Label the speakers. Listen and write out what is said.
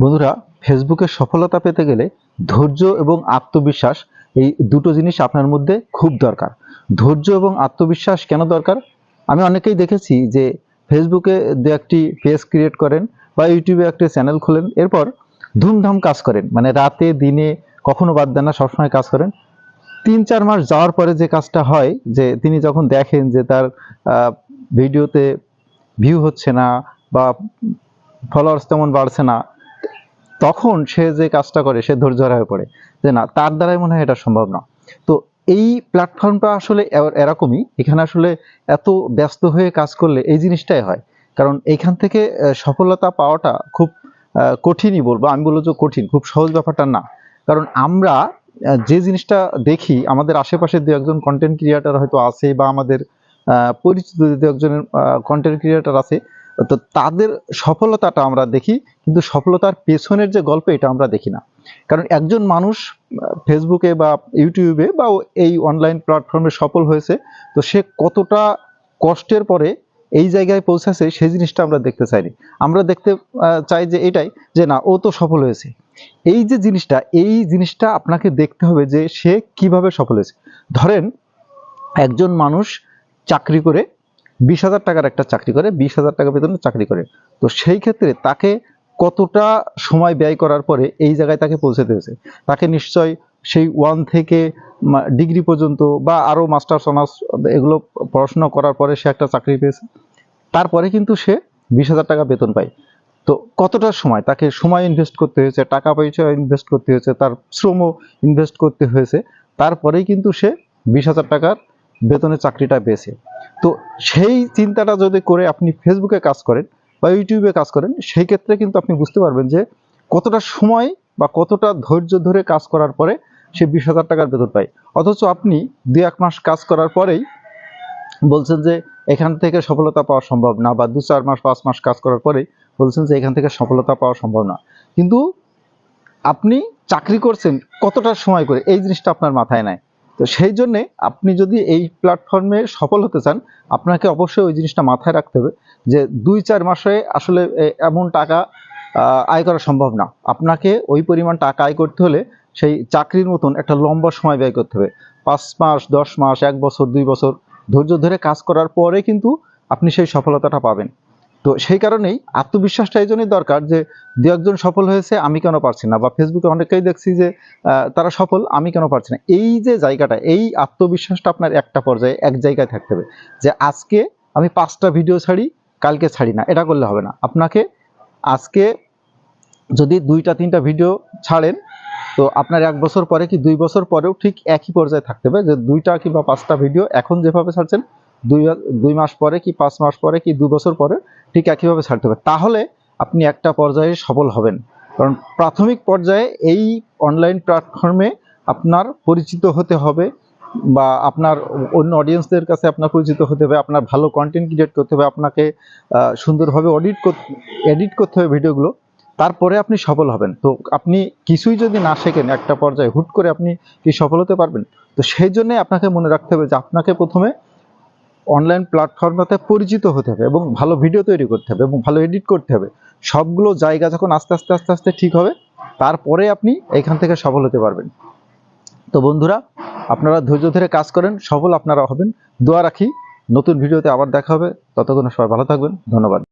Speaker 1: বন্ধুরা, ফেসবুকে সফলতা পেতে গেলে ধৈর্য এবং আত্মবিশ্বাস এই দুটো জিনিস আপনার মধ্যে খুব দরকার। ধৈর্য এবং আত্মবিশ্বাস কেন দরকার? আমি অনেকেই দেখেছি যে ফেসবুকে দু একটি পেজ ক্রিয়েট করেন বা ইউটিউবে একটি চ্যানেল খোলেন, এরপর ধুমধাম কাজ করেন। মানে রাতে, দিনে কখনো বাদ দেন না, সবসময় কাজ করেন। তিন চার মাস যাওয়ার পরে যে কাজটা হয়, যে তিনি যখন দেখেন যে তার ভিডিওতে ভিউ হচ্ছে না বা ফলোয়ার্স তেমন বাড়ছে না তখন সে যে কাজটা করে, সে ধৈর্য হয়ে পড়ে যে না, তার দ্বারাই মনে হয় এটা সম্ভব না। তো এই প্ল্যাটফর্মটা আসলে এরকমই, এখানে আসলে এত ব্যস্ত হয়ে কাজ করলে এই জিনিসটাই হয়। কারণ এইখান থেকে সফলতা পাওয়াটা খুব কঠিনই বলব, আমি বলব যে কঠিন, খুব সহজ ব্যাপারটা না। কারণ আমরা যে জিনিসটা দেখি, আমাদের আশেপাশে দু একজন কন্টেন্ট ক্রিয়েটার হয়তো আছে বা আমাদের পরিচিত দু একজনের কন্টেন্ট ক্রিয়েটার আছে তো তাদের সফলতাটা আমরা দেখি, কিন্তু সফলতার পেছনের যে গল্প এটা আমরা দেখি না। কারণ একজন মানুষ ফেসবুকে বা ইউটিউবে বা এই অনলাইন প্ল্যাটফর্মে সফল হয়েছে, তো সে কতটা কষ্টের পরে এই জায়গায় পৌঁছাছে সেই জিনিসটা আমরা দেখতে চাইনি। আমরা দেখতে চাই যে এটাই যে না, ও তো সফল হয়েছে। এই যে জিনিসটা, এই জিনিসটা আপনাকে দেখতে হবে যে সে কীভাবে সফল হয়েছে। ধরেন, একজন মানুষ চাকরি করে বিশ হাজার টাকার একটা চাকরি করে, বিশ হাজার টাকা বেতনে চাকরি করে। তো সেই ক্ষেত্রে তাকে কতটা সময় ব্যয় করার পরে এই জায়গায় তাকে পৌঁছাতে হয়েছে? তাকে নিশ্চয় সেই ওয়ান থেকে ডিগ্রি পর্যন্ত বা আরও মাস্টার্স, অনার্স এগুলো পড়াশোনা করার পরে সে একটা চাকরি পেয়েছে। তারপরে কিন্তু সে বিশ হাজার টাকা বেতন পায়। তো কতটা সময়? তাকে সময় ইনভেস্ট করতে হয়েছে, টাকা পয়সা ইনভেস্ট করতে হয়েছে, তার শ্রমও ইনভেস্ট করতে হয়েছে। তারপরেই কিন্তু সে বিশ হাজার টাকার বেতনের চাকরিটা পেয়েছে। তো সেই চিন্তাটা যদি করে আপনি ফেসবুকে কাজ করেন বা ইউটিউবে কাজ করেন, সেই ক্ষেত্রে কিন্তু আপনি বুঝতে পারবেন যে কতটা সময় বা কতটা ধৈর্য ধরে কাজ করার পরে সে বিশ হাজার টাকার বেতন পায়। অথচ আপনি দুই এক মাস কাজ করার পরেই বলছেন যে এখান থেকে সফলতা পাওয়া সম্ভব না বা দু চার মাস, পাঁচ মাস কাজ করার পরেই বলছেন যে এখান থেকে সফলতা পাওয়া সম্ভব না। কিন্তু আপনি চাকরি করছেন কতটা সময় করে? এই জিনিসটা আপনার মাথায় নাই। তো সেই জন্যে আপনি যদি এই প্ল্যাটফর্মে সফল হতে চান, আপনাকে অবশ্যই ওই জিনিসটা মাথায় রাখতে হবে যে দুই চার মাসে আসলে এমন টাকা আয় করা সম্ভব না। আপনাকে ওই পরিমাণ টাকা আয় করতে হলে সেই চাকরির মতন একটা লম্বা সময় ব্যয় করতে হবে। পাঁচ মাস, দশ মাস, এক বছর, দুই বছর ধৈর্য ধরে কাজ করার পরে কিন্তু আপনি সেই সফলতাটা পাবেন। তো সেই কারণেই আত্মবিশ্বাসটা এই জন্যই দরকার যে দু একজন সফল হয়েছে, আমি কেন পারছি না? বা ফেসবুকে অনেকেই দেখছি যে তারা সফল, আমি কেন পারছি না? এই যে জায়গাটা, এই আত্মবিশ্বাসটা আপনার একটা পর্যায়ে, এক জায়গায় থাকতে হবে যে আজকে আমি পাঁচটা ভিডিও ছাড়ি, কালকে ছাড়ি না। এটা করলে হবে না। আপনাকে আজকে যদি দুইটা, তিনটা ভিডিও ছাড়েন, তো আপনার এক বছর পরে কি দুই বছর পরেও ঠিক একই পর্যায়ে থাকতে হবে যে দুইটা কিংবা পাঁচটা ভিডিও এখন যেভাবে ছাড়ছেন দুই দুই মাস পরে কি পাঁচ মাস পরে কি দু বছর পরে ঠিক একইভাবে ছাড়তে হবে। তাহলে আপনি একটা পর্যায়ে সফল হবেন। কারণ প্রাথমিক পর্যায়ে এই অনলাইন প্ল্যাটফর্মে আপনার পরিচিত হতে হবে বা আপনার অন্য অডিয়েন্সদের কাছে আপনার পরিচিত হতে হবে, আপনার ভালো কন্টেন্ট ক্রিয়েট করতে হবে, আপনাকে সুন্দরভাবে অডিট এডিট করতে হবে ভিডিওগুলো তারপরে আপনি সফল হবেন। তো আপনি কিছুই যদি না শেখেন, একটা পর্যায়ে হুট করে আপনি কি সফল হতে পারবেন? তো সেই জন্যে আপনাকে মনে রাখতে হবে যে আপনাকে প্রথমে অনলাইন প্ল্যাটফর্মটাতে পরিচিত হতে হবে এবং ভালো ভিডিও তৈরি করতে হবে এবং ভালো এডিট করতে হবে। সবগুলো জায়গা যখন আস্তে আস্তে আস্তে আস্তে ঠিক হবে, তারপরে আপনি এখান থেকে সফল হতে পারবেন। তো বন্ধুরা, আপনারা ধৈর্য ধরে কাজ করেন, সফল আপনারা হবেন। দোয়া রাখি, নতুন ভিডিওতে আবার দেখা হবে। ততক্ষণ সবাই ভালো থাকবেন। ধন্যবাদ।